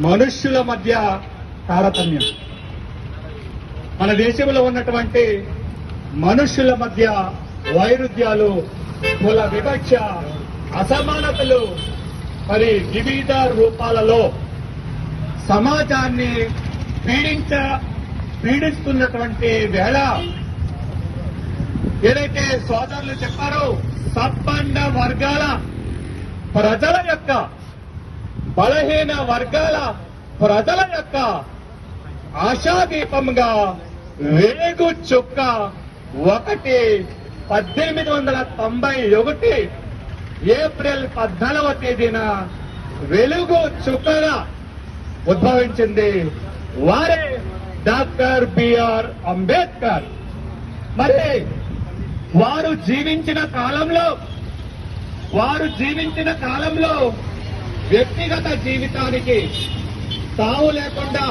మనుష్యుల మధ్య తారతమ్యం. మన దేశంలో ఉన్నటువంటి మనుష్యుల మధ్య వైరుధ్యాలు కుల వివక్ష అసమానతలు మరి వివిధ రూపాలలో సమాజాన్ని పీడించ పీడిస్తున్నటువంటి వేళ ఏదైతే సోదరులు చెప్పారో సబ్బండ వర్గాల ప్రజల యొక్క బలహీన వర్గాల ప్రజల యొక్క ఆశాదీపంగా వేగు చుక్క ఒకటి పద్దెనిమిది వందల తొంభై ఒకటి ఏప్రిల్ పద్నాలుగవ తేదీన వెలుగు చుక్కగా ఉద్భవించింది. వారే డాక్టర్ బిఆర్ అంబేద్కర్. మరి వారు జీవించిన కాలంలో వారు జీవించిన కాలంలో వ్యక్తిగత జీవితానికి తావు లేకుండా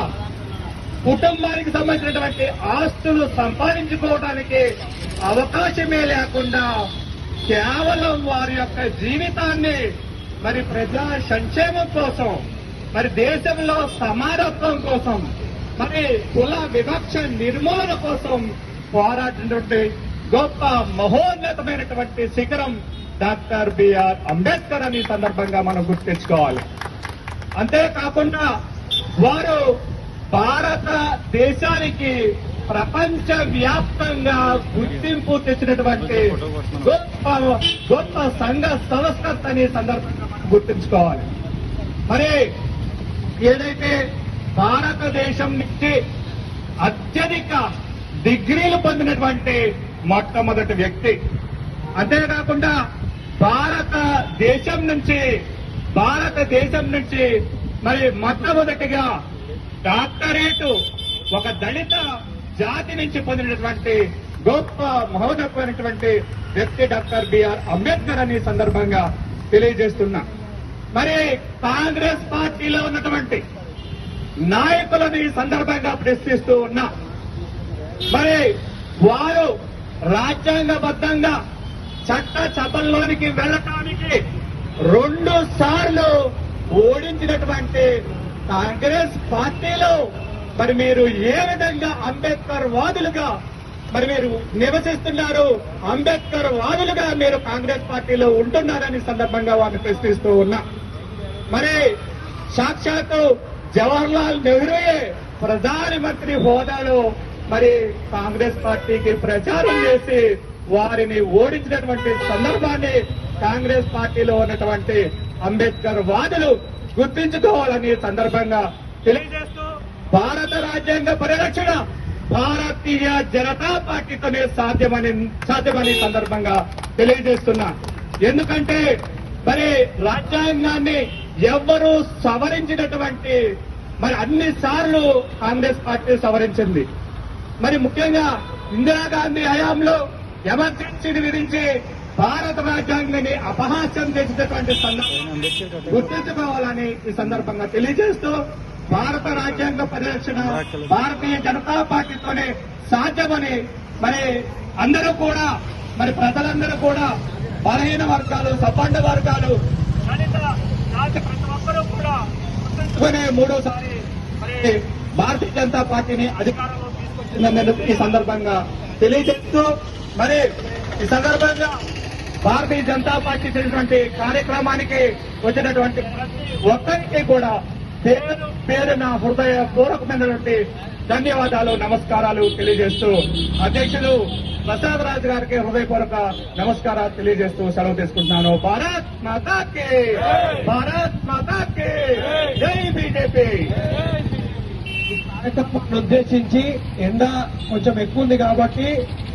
కుటుంబానికి సంబంధించినటువంటి ఆస్తులు సంపాదించుకోవడానికి అవకాశమే లేకుండా కేవలం వారి యొక్క జీవితాన్ని మరి ప్రజా సంక్షేమం కోసం మరి దేశంలో సమానత్వం కోసం మరి కుల వివక్ష నిర్మూలన కోసం పోరాడినటువంటి గొప్ప మహోన్నతమైనటువంటి శిఖరం డాక్టర్ బిఆర్ అంబేద్కర్ అని సందర్భంగా మనం గుర్తించుకోవాలి. అంతేకాకుండా వారు భారతదేశానికి ప్రపంచ వ్యాప్తంగా గుర్తింపు తెచ్చినటువంటి గొప్ప గొప్ప సంఘ సంస్కర్త అనే సందర్భంగా మనం గుర్తించుకోవాలి. మరి ఏదైతే భారతదేశం నుంచి అత్యధిక డిగ్రీలు పొందినటువంటి మొట్టమొదటి వ్యక్తి అంతేకాకుండా భారతదేశం నుంచి భారతదేశం నుంచి మరి మొట్టమొదటిగా డాక్టరేట్ ఒక దళిత జాతి నుంచి పొందినటువంటి గొప్ప మహోదత్వమైనటువంటి వ్యక్తి డాక్టర్ బిఆర్ అంబేద్కర్ అని సందర్భంగా తెలియజేస్తున్నా. మరి కాంగ్రెస్ పార్టీలో ఉన్నటువంటి నాయకులను ఈ సందర్భంగా ప్రశ్నిస్తూ ఉన్నా. మరి వారు రాజ్యాంగబద్ధంగా చట్ట చపల్లోనికి వెళ్ళటానికి రెండు సార్లు ఓడించినటువంటి కాంగ్రెస్ పార్టీలో మరి మీరు ఏ విధంగా అంబేద్కర్ వాదులుగా మరి మీరు నివసిస్తున్నారు? అంబేద్కర్ వాదులుగా మీరు కాంగ్రెస్ పార్టీలో ఉంటున్నారని సందర్భంగా వారిని ప్రశ్నిస్తూ ఉన్నా. మరి సాక్షాత్తు జవహర్ లాల్ నెహ్రూయే ప్రధానమంత్రి హోదాలో మరి కాంగ్రెస్ పార్టీకి ప్రచారం చేసి వారిని ఓడించినటువంటి సందర్భాన్ని కాంగ్రెస్ పార్టీలో ఉన్నటువంటి అంబేద్కర్ వాదులు గుర్తించుకోవాలని సందర్భంగా తెలియజేస్తూ భారత రాజ్యాంగ పరిరక్షణ భారతీయ జనతా పార్టీతోనే సాధ్యమని సాధ్యమని సందర్భంగా తెలియజేస్తున్నా. ఎందుకంటే మరి రాజ్యాంగాన్ని ఎవ్వరూ సవరించినటువంటి మరి అన్ని సార్లు కాంగ్రెస్ పార్టీ సవరించింది. మరి ముఖ్యంగా ఇందిరాగాంధీ హయాంలో ఎమర్జెన్సీని విధించి భారత రాజ్యాంగాన్ని అపహాస్యం చేసినటువంటి గుర్తించుకోవాలని ఈ సందర్భంగా తెలియజేస్తూ భారత రాజ్యాంగ పరిరక్షణ భారతీయ జనతా పార్టీతోనే సాధ్యమని మరి అందరూ కూడా మరి ప్రజలందరూ కూడా బలహీన వర్గాలు సబ్బండ వర్గాలు ప్రతి ఒక్కరూ కూడా గుర్తుంచుకునే మూడోసారి మరి భారతీయ జనతా పార్టీని అధికారంలో తీసుకొచ్చిందని ఈ సందర్భంగా తెలియజేస్తూ మరి ఈ సందర్భంగా భారతీయ జనతా పార్టీ చేసినటువంటి కార్యక్రమానికి వచ్చినటువంటి ప్రతి ఒక్కరికి కూడా పేరు పేరు నా హృదయ పూర్వకమైనటువంటి ధన్యవాదాలు నమస్కారాలు తెలియజేస్తూ అధ్యక్షులు ప్రసాద్ రాజు గారికి హృదయపూర్వక నమస్కారాలు తెలియజేస్తూ సెలవు తీసుకుంటున్నాను. భారత్ మాతాకి! భారత్ మాతాకి! జై బీజేపీ! కార్యక్రమాన్ని ఉద్దేశించి ఎండ కొంచెం ఎక్కువ ఉంది కాబట్టి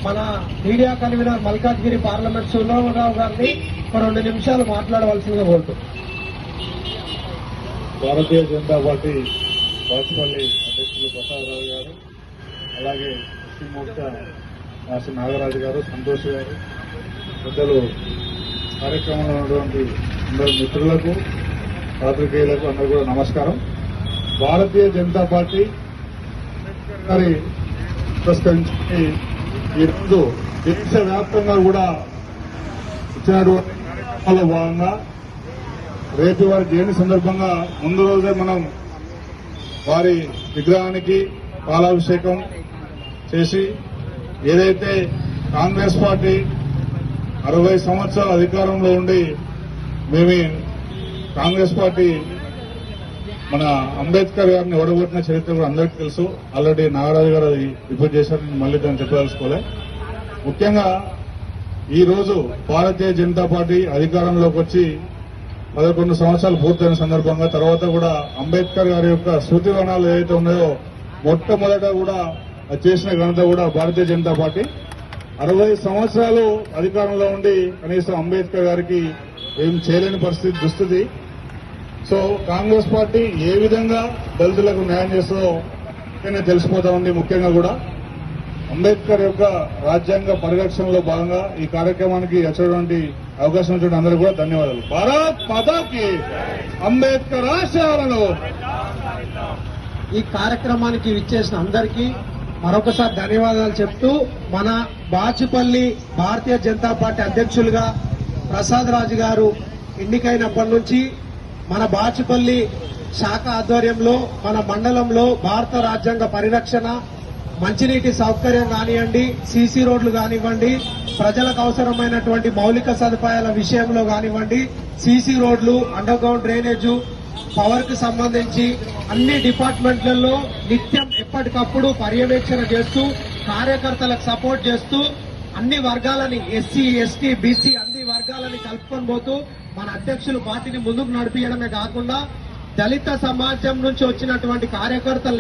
మన media convener Malkajgiri parliament Subrahmanarao గారిని రెండు నిమిషాలు మాట్లాడవలసిందిగా కోరుతూ. భారతీయ జనతా పార్టీ వాచుపల్లి అధ్యక్షులు ప్రసాదరావు గారు అలాగే ముస్లిం రాష్ట్ర నాగరాజు గారు సంతోష్ గారు పెద్దలు కార్యక్రమంలో ఉన్నటువంటి అందరు మిత్రులకు పాత్రికేయులకు అందరూ కూడా నమస్కారం. భారతీయ జనతా పార్టీ గారి పురస్కరించి ఈరోజు దేశవ్యాప్తంగా కూడా ఇచ్చినటువంటి కార్యక్రమాల్లో భాగంగా రేపు వారి జయంతి సందర్భంగా ముందు రోజే మనం వారి విగ్రహానికి పాలాభిషేకం చేసి ఏదైతే కాంగ్రెస్ పార్టీ అరవై సంవత్సరాల అధికారంలో ఉండి మేము కాంగ్రెస్ పార్టీ మన అంబేద్కర్ గారిని ఓడగొట్టిన చరిత్ర కూడా అందరికీ తెలుసు. ఆల్రెడీ నాగరాజు గారు అది రిపోర్ట్ చేశారని మళ్ళీ దాన్ని చెప్పదలుచుకోలే. ముఖ్యంగా ఈ రోజు భారతీయ జనతా పార్టీ అధికారంలోకి వచ్చి పదకొండు సంవత్సరాలు పూర్తయిన సందర్భంగా తర్వాత కూడా అంబేద్కర్ గారి యొక్క స్మృతి వనాలు ఏదైతే ఉన్నాయో మొట్టమొదట కూడా అది చేసిన ఘనత కూడా భారతీయ జనతా పార్టీ. అరవై సంవత్సరాలు అధికారంలో ఉండి కనీసం అంబేద్కర్ గారికి ఏం చేయలేని పరిస్థితి దుస్థితి. సో కాంగ్రెస్ పార్టీ ఏ విధంగా దళితులకు న్యాయం చేస్తుందో ముఖ్యంగా తెలిసిపోతా ఉంది ముఖ్యంగా కూడా. అంబేద్కర్ యొక్క రాజ్యాంగ పరిరక్షణలో భాగంగా ఈ కార్యక్రమానికి వచ్చినటువంటి అవకాశం ఇచ్చినటువంటి అందరూ కూడా ధన్యవాదాలు. భారత్ మాతాకి అంబేద్కర్ ఆశయాలను. ఈ కార్యక్రమానికి విచ్చేసిన అందరికీ మరొకసారి ధన్యవాదాలు చెప్తూ మన బాచుపల్లి భారతీయ జనతా పార్టీ అధ్యక్షులుగా ప్రసాద్ రాజు గారు ఎన్నికైనప్పటి నుంచి మన బాచుపల్లి శాఖ ఆధ్వర్యంలో మన మండలంలో భారత రాజ్యాంగ పరిరక్షణ మంచినీటి సౌకర్యం కానివ్వండి సీసీ రోడ్లు కానివ్వండి ప్రజలకు అవసరమైనటువంటి మౌలిక సదుపాయాల విషయంలో కానివ్వండి సీసీ రోడ్లు అండర్ గ్రౌండ్ డ్రైనేజు పవర్కు సంబంధించి అన్ని డిపార్ట్మెంట్లలో నిత్యం ఎప్పటికప్పుడు పర్యవేక్షణ చేస్తూ కార్యకర్తలకు సపోర్ట్ చేస్తూ అన్ని వర్గాలని ఎస్సీ ఎస్టీ బీసీ వర్గాలని కలుపుకొని పోతూ మన అధ్యక్షులు పార్టీని ముందుకు నడిపించడమే కాకుండా దళిత సమాజం నుంచి వచ్చినటువంటి కార్యకర్తలు